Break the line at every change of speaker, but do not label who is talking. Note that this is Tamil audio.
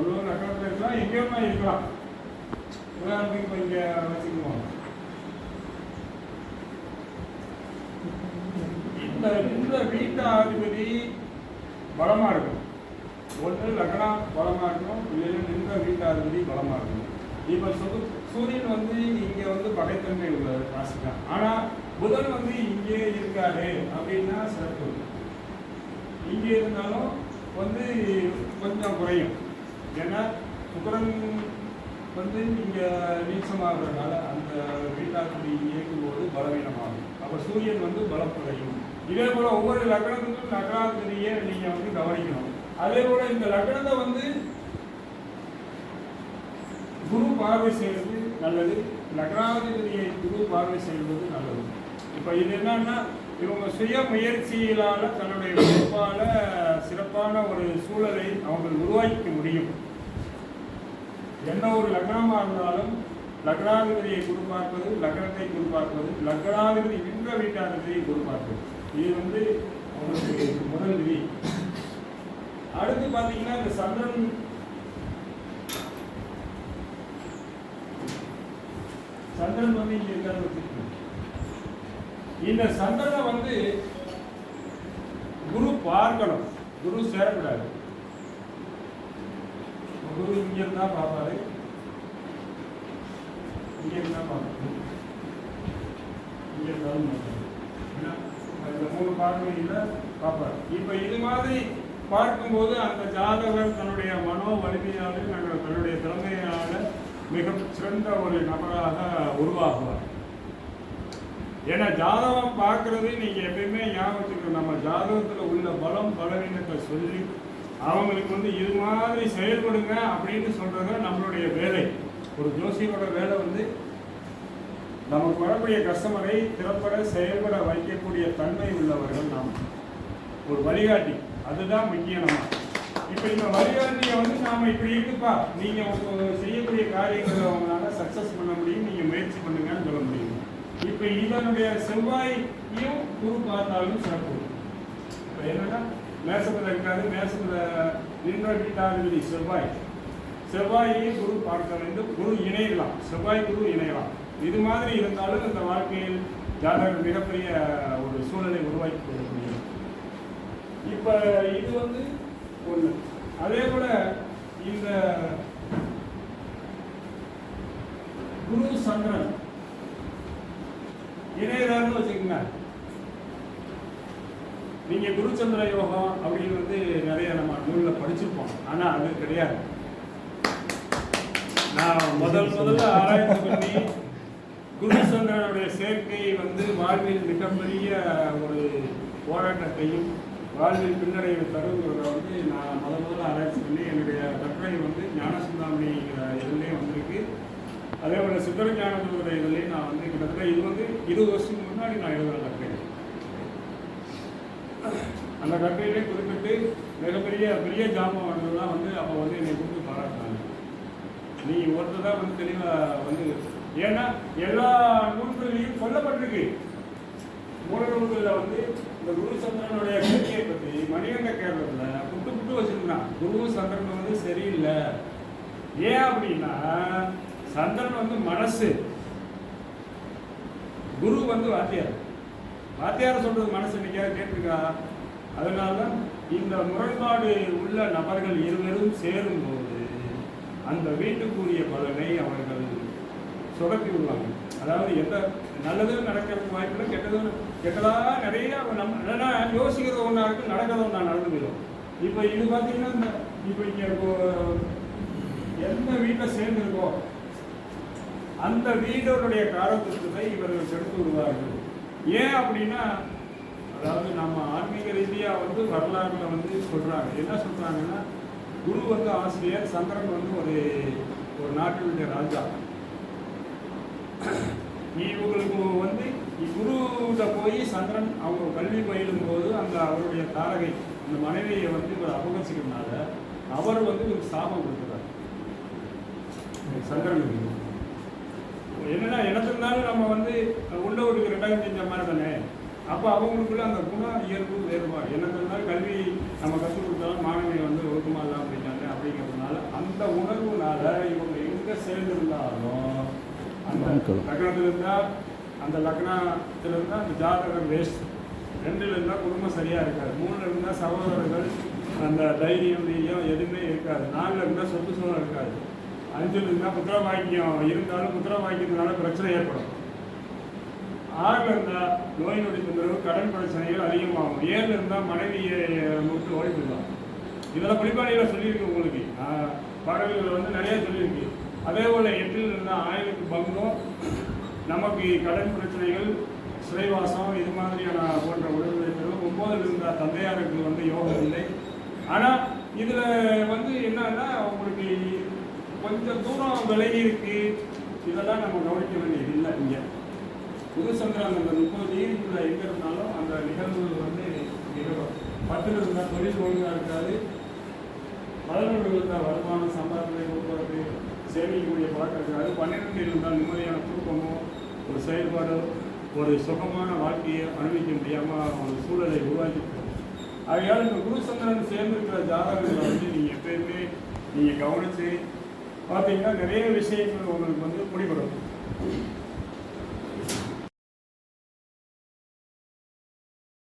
ஒருவர் நகரத்தில் இருக்கலாம் எங்கே வேணா இருக்கலாம். உதாரணத்துக்கு இப்போ இங்கே வச்சுக்குவோம். இந்த இந்த வீட்டாதிபதி பலமாக இருக்கும் ஒன்று லக்னம் பலமாக இருக்கணும். இல்லைன்னா நின்ற வீட்டாதிபதி பலமாக இருக்கணும். இப்போ சொத்து சூரியன் வந்து இங்கே வந்து படைத்தன்மை உள்ளது ராசி தான் ஆனால் புதன் வந்து இங்கே இருக்காரு அப்படின்னா சிறப்பு. இங்கே இருந்தாலும் வந்து கொஞ்சம் குறையும். ஏன்னா சுக்கரன் வந்து இங்கே நீச்சமாகிறதுனால அந்த வீட்டாதிபதி இயக்கும்போது பலவீனமாகும். அப்போ சூரியன் வந்து பலம் குறையும் இதே போல் ஒவ்வொரு லக்னத்துக்கும் லக்னாதிரியை நீங்கள் வந்து கவனிக்கணும். அதே போல் இந்த லக்னத்தை வந்து குரு பார்வை செய்வது நல்லது. லக்னாதிபதியை குரு பார்வை செய்வது நல்லது. இப்போ இது என்னன்னா இவங்க சுய முயற்சியிலான தன்னுடைய உழைப்பால சிறப்பான ஒரு சூழலை அவங்க உருவாக்கிக்க முடியும். எந்த ஒரு லக்னமாக இருந்தாலும் லக்னாதிபதியை குறிப்பார்ப்பது லக்னத்தை குறிப்பார்ப்பது லக்னாதிபதி நின்ற வீட்டாதிபதியை குறிப்பார்ப்பது இது வந்து அவங்களுக்கு முதல் விதி. அடுத்து பார்த்தீங்கன்னா இந்த சந்திரன் சந்திரன் வந்து இங்கே இருக்காரு. இந்த சந்திரனை வந்து குரு பார்க்கணும். குரு சேரக்கூடாது. குரு இங்கே இருந்தா பார்ப்பாரு. இங்கே இருந்தா பார்ப்பாரு. இங்கே இருந்தாலும் பார்ப்பாரு. இந்த மூணு பார்வையில பார்ப்பாரு. இப்ப இது மாதிரி பார்க்கும்போது அந்த ஜாதகர் தன்னுடைய மனோ வலிமையாலும் தன்னுடைய திறமையால மிக சிறந்த ஒரு நபராக உருவாகுவார். ஏன்னா ஜாதகம் பார்க்கறது நீங்கள் எப்பயுமே ஞாபகத்துக்கு நம்ம ஜாதகத்தில் உள்ள பலம் பலவீனத்தை சொல்லி அவங்களுக்கு வந்து இது மாதிரி செயல்படுங்க அப்படின்னு சொல்கிறது நம்மளுடைய வேலை. ஒரு ஜோசியோட வேலை வந்து நமக்கு வரக்கூடிய கஸ்டமரை திறப்பட செயல்பட வைக்கக்கூடிய தன்மை உள்ளவர்கள் நாம். ஒரு வழிகாட்டி அதுதான் முக்கியம் நம்ம. இப்போ இந்த வழிகாட்டியை வந்து நாம் இப்படி இருக்குப்பா நீங்கள் செய்யக்கூடிய காரியங்களை அவங்களால சக்ஸஸ் பண்ண முடியும் நீங்கள் முயற்சி பண்ணுங்கன்னு சொல்ல முடியும். இப்போ இதனுடைய செவ்வாயையும் குரு பார்த்தாலும் சிறப்பு. இப்போ என்னன்னா மேசத்தில் இருக்காது மேசத்தில் நின்ற செவ்வாய். செவ்வாயையும் குரு பார்க்க வேண்டும் குரு இணையலாம் செவ்வாய் குரு இணையலாம். இது மாதிரி இருந்தாலும் இந்த வாழ்க்கையில் ஜாதகர் மிகப்பெரிய ஒரு சூழலை உருவாக்கி கொள்ள முடியும். இப்போ இது வந்து ஒன்று அதே போல இந்த குரு சந்திரன் இணையரான்னு வச்சுக்கோங்க. நீங்க குருச்சந்திர யோகம் அப்படின்னு வந்து நிறைய நம்ம நூலில் படிச்சிருப்போம். ஆனா அது கிடையாது. நான் முதல் முதல்ல ஆராய்ச்சி பண்ணி குருச்சந்திரனுடைய சேர்க்கை வந்து வாழ்வில் மிகப்பெரிய ஒரு போராட்டத்தையும் வாழ்வில் பின்னடைவை தருங்கிறத வந்து நான் முதல் முதல்ல ஆராய்ச்சி பண்ணி என்னுடைய கட்டுரை வந்து ஞானசுந்தாமணிங்கிற இதுலேயே வந்திருக்கு. அதே போல் சித்தர ஞானத்தோட நான் வந்து கிட்டத்தட்ட இது வந்து இருபது வருஷத்துக்கு முன்னாடி நான் எழுதுகிற கட்டுரை. அந்த கட்டுரையிலே குறிப்பிட்டு மிகப்பெரிய பெரிய ஜாமான்கள்லாம் வந்து அப்போ வந்து என்னை கூப்பிட்டு பாராட்டினாங்க. நீ ஒருத்தர் தான் வந்து தெளிவாக வந்து ஏன்னா எல்லா நூல்களையும் சொல்லப்பட்டிருக்கு. மூல நூல்களில் வந்து இந்த குரு சந்திரனுடைய கல்வியை பற்றி மணிகண்ட கேரளத்தில் புட்டு புட்டு வச்சிருந்தான். குரு சந்திரன் வந்து சரியில்லை. ஏன் அப்படின்னா சந்திரன் வந்து மனசு. குரு வந்து வாத்தியார். வாத்தியார் சொல்றது மனசு இன்னைக்காவது கேட்டிருக்கா? அதனால தான் இந்த முரண்பாடு உள்ள நபர்கள் இருவரும் சேரும்போது அந்த வீட்டுக்குரிய பலனை அவர்கள் சுரப்பி விடுவாங்க. அதாவது எந்த நல்லதும் நடக்கிறதுக்கு வாய்ப்பு கெட்டதும் கெட்டதாக நிறைய நம்ம என்னன்னா யோசிக்கிறது ஒன்றா இருக்கு நடக்கிறது ஒன்றா நடந்து போயிடும். இப்போ இது பார்த்தீங்கன்னா இந்த இப்போ இங்கே எந்த வீட்டில் சேர்ந்துருக்கோம்? அந்த வீடோடைய காரத்துவத்தை இவர்கள் கெடுத்து விடுவார்கள். ஏன் அப்படின்னா அதாவது நம்ம ஆன்மீக ரீதியாக வந்து வரலாறுல வந்து சொல்கிறாங்க என்ன சொல்கிறாங்கன்னா குரு வந்து ஆசிரியர் சந்திரன் வந்து ஒரு ஒரு நாட்டினுடைய ராஜா. இவங்களுக்கு வந்து குருவிட போய் சந்திரன் அவங்க கல்வி பயிலும் போது அந்த அவருடைய தாரகை அந்த மனைவியை வந்து இவர் அபகரிச்சுக்கிறதுனால அவர் வந்து ஒரு சாபம் கொடுக்குறார் சந்திரனுக்கு. என்னன்னா எனக்கு இருந்தாலும் நம்ம வந்து உள்ளவருக்கு ரெண்டாயிரம் செஞ்ச மாதிரி தானே? அப்போ அவங்களுக்குள்ள அந்த குண இயல்பு வேறுபாடு. எனக்கு இருந்தாலும் கல்வி நம்ம கற்றுக் கொடுத்தாலும் மாணவி வந்து ஒழுக்கமாக இல்லாமல் போயிட்டாங்க அப்படிங்கிறதுனால அந்த உணர்வுனால இவங்க எங்கே சேர்ந்திருந்தாலும் லக்னத்தில் இருந்தால் அந்த லக்னத்தில் இருந்தால் அந்த ஜாதகர் வேஸ்ட் ரெண்டுல இருந்தால் குடும்பம் சரியாக இருக்காது. மூணில் இருந்தால் சகோதரர்கள் அந்த தைரியம் வீரியம் எதுவுமே இருக்காது. நாலில் இருந்தால் சொத்து சுகம் இருக்காது. அஞ்சில் இருந்தால் புத்திர வாக்கியம் இருந்தாலும் புத்திர வாக்கியத்தினால பிரச்சனை ஏற்படும். ஆறில் இருந்தால் நோய் நொடி தொந்தரவு கடன் பிரச்சனைகள் அதிகமாகும். ஏழில் இருந்தால் மனைவியை விட்டு ஓடிவிடலாம் இதெல்லாம் குளிப்பாளையில் சொல்லியிருக்கு உங்களுக்கு. பறவைகள் வந்து நிறைய சொல்லியிருக்கு. அதே போல் எட்டில் இருந்தால் ஆயுளுக்கு பங்கம் நமக்கு கடன் பிரச்சனைகள் சிறைவாசம் இது மாதிரியான போன்ற உடல்நிலைகளும் ஒம்போதில் இருந்தால் தந்தையாருக்கு வந்து யோகம் இல்லை. ஆனால் இதில் வந்து என்னன்னா உங்களுக்கு கொஞ்சம் தூரம் விலகி இருக்கு. இதெல்லாம் நம்ம கவனிக்க வேண்டியது இல்லை இங்கே. புது சந்திரன் அந்த முப்பது டிகிரிக்குள்ள எங்க இருந்தாலும் அந்த நிகழ்வுகள் வந்து நிகழும். பத்தில் இருந்தால் தொழில் ஒழுங்காக இருக்காது. பதினொன்று வருமானம் சம்பாதனை போக்குவரத்து சேமிக்கக்கூடிய பழக்கம் இருக்காது. பன்னிரெண்டு இருந்தால் நிம்மதியான தூக்கமோ ஒரு செயல்பாடோ ஒரு சுகமான வாழ்க்கையை அனுபவிக்க முடியாமல் ஒரு சூழலை உருவாக்கி ஆகையால் இந்த குரு சந்திரன் சேர்ந்திருக்கிற ஜாதகங்களை வந்து நீங்கள் எப்பயுமே நீங்கள் கவனித்து பார்த்தீங்கன்னா நிறைய விஷயங்கள் உங்களுக்கு வந்து பிடிபடும்